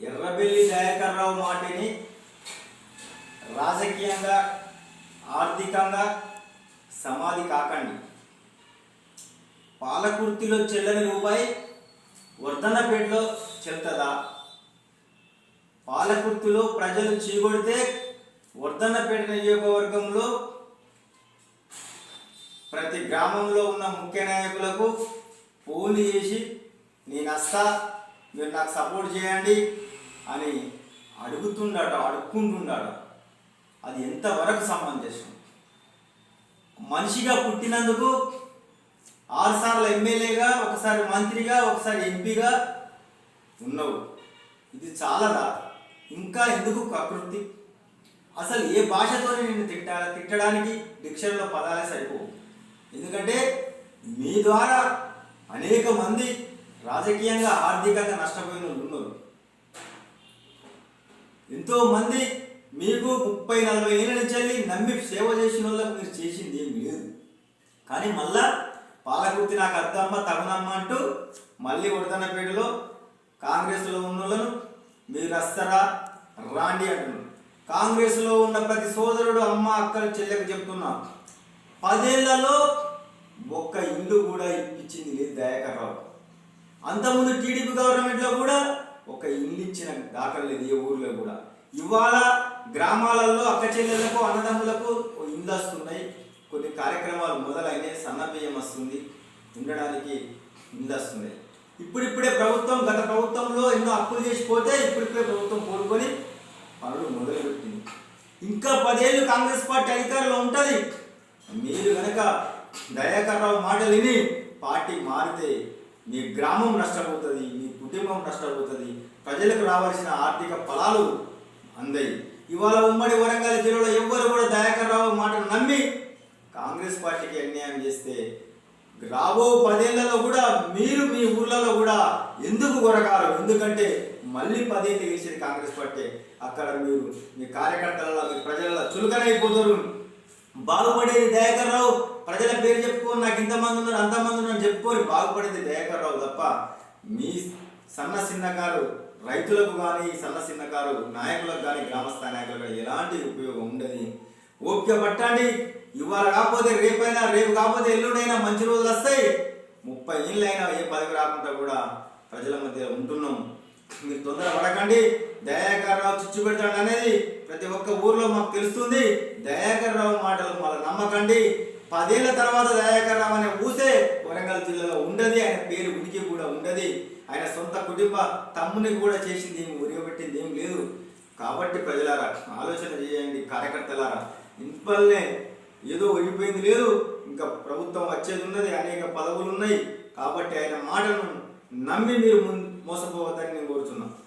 ఎర్రబెల్లి దయాకర్రావు మాటిని రాజకీయంగా ఆర్థికంగా సమాధి కాకండి. పాలకుర్తిలో చెల్లని రూపాయి వర్ధనపేటలో చెల్తదా పాలకుర్తిలో ప్రజలు చీకొడితే వర్ధన్నపేట నియోజకవర్గంలో ప్రతి గ్రామంలో ఉన్న ముఖ్య నాయకులకు ఫోన్లు చేసి నేను వస్తా మీరు నాకు సపోర్ట్ చేయండి అని అడుగుతుండట అడుక్కుంటుండట అది ఎంతవరకు సమంజసం మనిషిగా పుట్టినందుకు ఆరుసార్లు ఎమ్మెల్యేగా ఒకసారి మంత్రిగా ఒకసారి ఎంపీగా ఉన్నావు. ఇది చాలదా ఇంకా ఎందుకు ప్రకృతి అసలు ఏ భాషతో నేను తిట్ట తిట్టడానికి డిక్షన్లో పదాలే సరిపోవు. ఎందుకంటే మీ ద్వారా అనేక మంది రాజకీయంగా ఆర్థికంగా నష్టపోయిన వాళ్ళు ఉన్నారు. ఎంతోమంది మీకు ముప్పై నలభై ఏళ్ళ నుంచి నమ్మి సేవ చేసిన వాళ్ళకు మీరు చేసింది ఏం లేదు. కానీ మళ్ళా పాలకుర్తి నాకు అద్దమ్మ తగునమ్మ అంటూ మళ్ళీ ఉడతనపేటలో కాంగ్రెస్లో ఉన్న వాళ్ళను మీరు వస్తారా రాండి అంటున్నారు. కాంగ్రెస్లో ఉన్న ప్రతి సోదరుడు అమ్మ అక్కలు చెల్లెకు చెప్తున్నా. పదేళ్ళలో ఒక్క ఇల్లు కూడా ఇప్పించింది లేదు దయాకర్రావు. అంతకుముందు టీడీపీ గవర్నమెంట్లో కూడా ఒక ఇల్లు ఇచ్చిన దాఖలేదు ఏ ఊర్లో కూడా. ఇవాళ గ్రామాలలో అక్క చెల్లెళ్ళకు అన్నదమ్ములకు ఇల్లు వస్తున్నాయి. కొన్ని కార్యక్రమాలు మొదలైనవి సన్నబియ్యం వస్తుంది. ఉండడానికి ఇల్లు వస్తున్నాయి. ఇప్పుడిప్పుడే ప్రభుత్వం గత ప్రభుత్వంలో ఎన్నో అప్పులు చేసిపోతే ఇప్పుడిప్పుడే ప్రభుత్వం కోరుకొని పనులు మొదలుపెట్టింది. ఇంకా పదేళ్ళు కాంగ్రెస్ పార్టీ అధికారంలో ఉంటుంది. మీరు కనుక దయాకర్రావు మాటలు విని పార్టీ మారితే మీ గ్రామం నష్టపోతుంది మీ కుటుంబం నష్టపోతుంది. ప్రజలకు రావాల్సిన ఆర్థిక ఫలాలు అందాయి. ఇవాళ ఉమ్మడి వరంగల్ జిల్లాలో ఎవ్వరు కూడా దయాకర్ రావు మాటను నమ్మి కాంగ్రెస్ పార్టీకి అన్యాయం చేస్తే రాబో పదేళ్ళలో కూడా మీరు మీ ఊర్లలో కూడా ఎందుకు కొరకారు ఎందుకంటే మళ్ళీ పదేళ్ళు గెలిచేది కాంగ్రెస్ పార్టీ. అక్కడ మీరు మీ కార్యకర్తలలో మీ ప్రజలలో చులకనైపోతారు. బాగుపడేది దయాకర్ రావు. ప్రజల పేరు చెప్పుకొని నాకు ఇంతమంది ఉన్నారు అంతమంది ఉన్నారు అని చెప్పుకొని బాగుపడేది దయాకర్ రావు తప్ప మీ సన్న చిన్నకారు రైతులకు కానీ సన్న చిన్నకారు నాయకులకు కానీ గ్రామస్థాయి నాయకులకు కానీ ఎలాంటి ఉపయోగం ఉండదు ఓపిక పట్టండి. ఇవాళ కాకపోతే రేపైనా రేపు కాకపోతే ఎల్లుడైనా మంచి రోజులు వస్తాయి. ముప్పై ఏళ్ళైనా ఏ పదవి రాకుండా కూడా ప్రజల మధ్య ఉంటున్నాం. మీరు తొందర పడకండి. దయాకర్ రావు చిచ్చు పెడతాడు అనేది ప్రతి ఒక్క ఊర్లో మాకు తెలుస్తుంది. దయాకర్ రావు మాటలు మళ్ళీ నమ్మకండి. పదేళ్ళ తర్వాత దయాకర్ రావు అనే ఊసే వరంగల్ జిల్లాలో ఉండదు ఆయన పేరు ఉనికి కూడా ఉండదు. ఆయన సొంత కుటుంబ తమ్ముని కూడా చేసింది ఏమి ఉరియబెట్టింది ఏం లేదు. కాబట్టి ప్రజలారా ఆలోచన చేయండి కార్యకర్తలారా. ఇంపల్నే ఏదో ఒరిగిపోయింది లేదు. ఇంకా ప్రభుత్వం వచ్చేది ఉన్నది అనేక పదవులు ఉన్నాయి. కాబట్టి ఆయన మాటను నమ్మి మీరు ముందు మోసపోవద్దని నేను కోరుతున్నాను